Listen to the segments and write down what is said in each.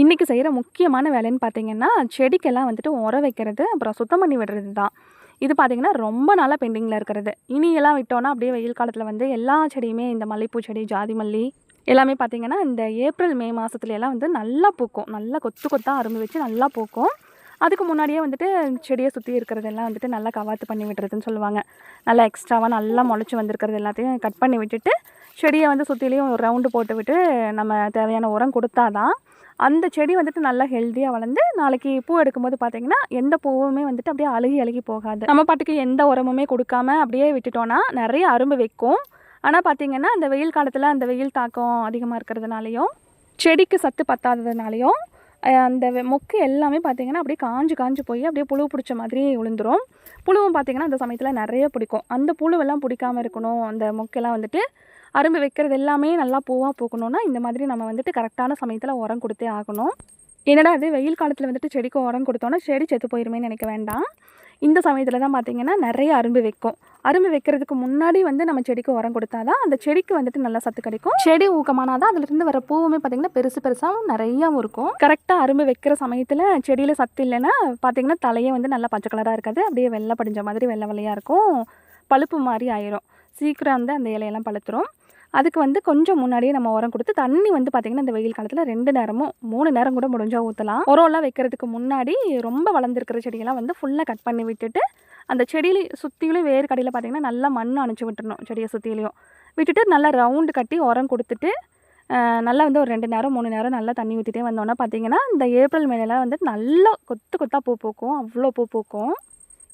இன்றைக்கி செய்கிற முக்கியமான வேலைன்னு பார்த்தீங்கன்னா செடிக்கெல்லாம் வந்துட்டு உரம் வைக்கிறது அப்புறம் சுத்தம் பண்ணி விடுறது தான். இது பார்த்திங்கன்னா ரொம்ப நாளாக பெண்டிங்கில் இருக்கிறது. இனியெல்லாம் விட்டோன்னா அப்படியே வெயில் காலத்தில் வந்து எல்லா செடியுமே இந்த மல்லிகைப்பூ செடி ஜாதி மல்லி எல்லாமே பார்த்திங்கன்னா இந்த ஏப்ரல் மே மாதத்துலலாம் வந்து நல்லா பூக்கும். நல்லா கொத்து கொத்தாக அரும்பு வச்சு நல்லா பூக்கும். அதுக்கு முன்னாடியே வந்துட்டு செடியை சுற்றி இருக்கிறதெல்லாம் வந்துட்டு நல்லா கவாத்து பண்ணி விட்டுறதுன்னு சொல்லுவாங்க. நல்லா எக்ஸ்ட்ராவாக நல்லா முளைச்சி வந்திருக்கிறது எல்லாத்தையும் கட் பண்ணி விட்டுட்டு செடியை வந்து சுற்றிலையும் ஒரு ரவுண்டு போட்டு விட்டு நம்ம தேவையான உரம் கொடுத்தா தான் அந்த செடி வந்துட்டு நல்லா ஹெல்த்தியாக வளர்ந்து நாளைக்கு பூ எடுக்கும்போது பார்த்தீங்கன்னா எந்த பூவுமே வந்துட்டு அப்படியே அழுகி அழுகி போகாது. நம்ம பாட்டுக்கு எந்த உரமுமே கொடுக்காம அப்படியே விட்டுட்டோன்னா நிறைய அரும்பு வைக்கும். ஆனால் பார்த்திங்கன்னா அந்த வெயில் காலத்தில் அந்த வெயில் தாக்கம் அதிகமாக இருக்கிறதுனாலையும் செடிக்கு சத்து பத்தாததுனாலையும் அந்த மொக்கு எல்லாமே பார்த்தீங்கன்னா அப்படியே காஞ்சு காஞ்சு போய் அப்படியே புழு பிடிச்ச மாதிரி விழுந்துரும் புழுவும் பார்த்தீங்கன்னா அந்த சமயத்தில் நிறைய பிடிக்கும். அந்த புழுவெல்லாம் பிடிக்காம இருக்கணும். அந்த மொக்கெல்லாம் வந்துட்டு அரும்பு வைக்கிறது எல்லாமே நல்லா பூவாக பூக்கணும்னா இந்த மாதிரி நம்ம வந்துட்டு கரெக்டான சமயத்தில் உரம் கொடுத்தே ஆகணும். என்னடா அது வெயில் காலத்தில் வந்துட்டு செடிக்கு உரம் கொடுத்தோன்னா செடி செத்து போயிருமேன்னு நினைக்க வேண்டாம். இந்த சமயத்தில் தான் பார்த்திங்கன்னா நிறைய அரும்பு வைக்கும். அரும்பு வைக்கிறதுக்கு முன்னாடி வந்து நம்ம செடிக்கு உரம் கொடுத்தாதான் அந்த செடிக்கு வந்துட்டு நல்லா சத்து கிடைக்கும். செடி ஊக்கமானாதான் அதுலேருந்து வர பூவுமே பார்த்தீங்கன்னா பெருசு பெருசாகவும் நிறையாவும் இருக்கும். கரெக்டாக அரும்பு வைக்கிற சமயத்தில் செடியில் சத்து இல்லைன்னா பார்த்தீங்கன்னா தலையே வந்து நல்லா பச்சை கலராக இருக்காது. அப்படியே வெள்ளை படிஞ்ச மாதிரி வெள்ளை வெள்ளையாக இருக்கும். பழுப்பு மாதிரி ஆயிரும். சீக்கிரம் வந்து அந்த இலையெல்லாம் பழுத்துரும். அதுக்கு வந்து கொஞ்சம் முன்னாடியே நம்ம உரம் கொடுத்து தண்ணி வந்து பார்த்திங்கன்னா இந்த வெயில் காலத்தில் ரெண்டு நேரமும் மூணு நேரம் கூட முடிஞ்சால் ஊற்றலாம் உரம்லாம் வைக்கிறதுக்கு முன்னாடி ரொம்ப வளர்ந்துருக்கிற செடியெல்லாம் வந்து ஃபுல்லாக கட் பண்ணி விட்டுட்டு அந்த செடியில சுற்றிலும் வேறு கடையில் பார்த்திங்கன்னா நல்லா மண் அணைச்சி விட்டுறணும் செடியை சுற்றிலையும் விட்டுட்டு நல்லா ரவுண்டு கட்டி உரம் கொடுத்துட்டு நல்லா வந்து ஒரு ரெண்டு நேரம் மூணு நேரம் நல்லா தண்ணி ஊற்றிட்டே வந்தோன்னா பார்த்தீங்கன்னா இந்த ஏப்ரல் மேலாம் வந்து நல்லா கொத்து கொத்தாக பூ பூக்கும் அவ்வளோ பூ பூக்கும்.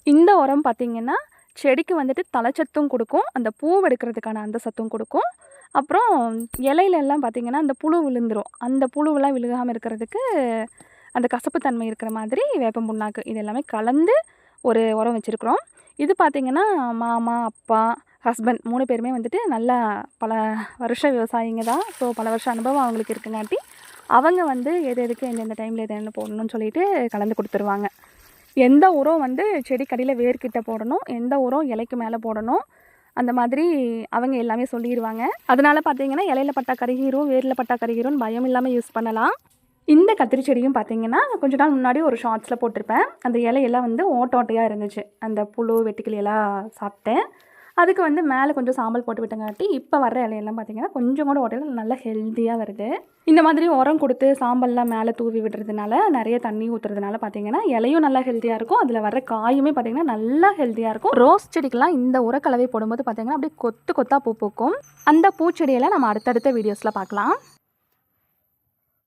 இந்த உரம் பார்த்திங்கன்னா செடிக்கு வந்துட்டு தலைச்சத்தும் கொடுக்கும் அந்த பூ எடுக்கிறதுக்கான அந்த சத்தும் கொடுக்கும். அப்புறம் இலையிலெல்லாம் பார்த்திங்கன்னா அந்த புழு விழுந்துரும். அந்த புழுவெல்லாம் விழுகாமல் இருக்கிறதுக்கு அந்த கசப்பு தன்மை இருக்கிற மாதிரி வேப்பம் புண்ணாக்கு இது எல்லாமே கலந்து ஒரு உரம் வச்சுருக்குறோம். இது பார்த்திங்கன்னா மாமா அப்பா ஹஸ்பண்ட் மூணு பேருமே வந்துட்டு நல்லா பல வருஷ விவசாயிங்க தான். ஸோ பல வருஷம் அனுபவம் அவங்களுக்கு இருக்குங்காட்டி அவங்க வந்து எது எதுக்கு எந்தெந்த டைமில் எது என்ன போடணும்னு சொல்லிட்டு கலந்து கொடுத்துருவாங்க. எந்த உரம் வந்து செடிக்கடியில் வேர்கிட்ட போடணும் எந்த உரம் இலைக்கு மேலே போடணும் அந்த மாதிரி அவங்க எல்லாமே சொல்லிடுவாங்க அதனால் பார்த்தீங்கன்னா இலையில பட்டா கருகீரும் வேரில் பட்டா கருகீரும் பயம் இல்லாமல் யூஸ் பண்ணலாம். இந்த கத்திரி செடியும் பார்த்தீங்கன்னா கொஞ்ச நாள் முன்னாடி ஒரு ஷார்ட்ஸில் போட்டிருப்பேன். அந்த இலையெல்லாம் வந்து ஓட்ட ஓட்டையாக இருந்துச்சு. அந்த புழு வெட்டுக்கிளியெல்லாம் சாப்பிட்டேன். அதுக்கு வந்து மேலே கொஞ்சம் சாம்பல் போட்டு விட்டங்காட்டி இப்போ வர்ற இலையெல்லாம் பார்த்தீங்கன்னா கொஞ்சம் கூட ஓட்டையில் நல்லா ஹெல்த்தியாக வருது. இந்த மாதிரி உரம் கொடுத்து சாம்பல்லாம் மேலே தூவி விடுறதுனால நிறைய தண்ணி ஊற்றுறதுனால பார்த்தீங்கன்னா இலையும் நல்லா ஹெல்த்தியாக இருக்கும். அதில் வர காயுமே பார்த்தீங்கன்னா நல்லா ஹெல்த்தியாக இருக்கும். ரோஸ் செடிக்கெலாம் இந்த உரக்கலவை போடும்போது பார்த்தீங்கன்னா அப்படியே கொத்து கொத்தாக பூ பூக்கும். அந்த பூச்செடியெல்லாம் நம்ம அடுத்தடுத்த வீடியோஸில் பார்க்கலாம்.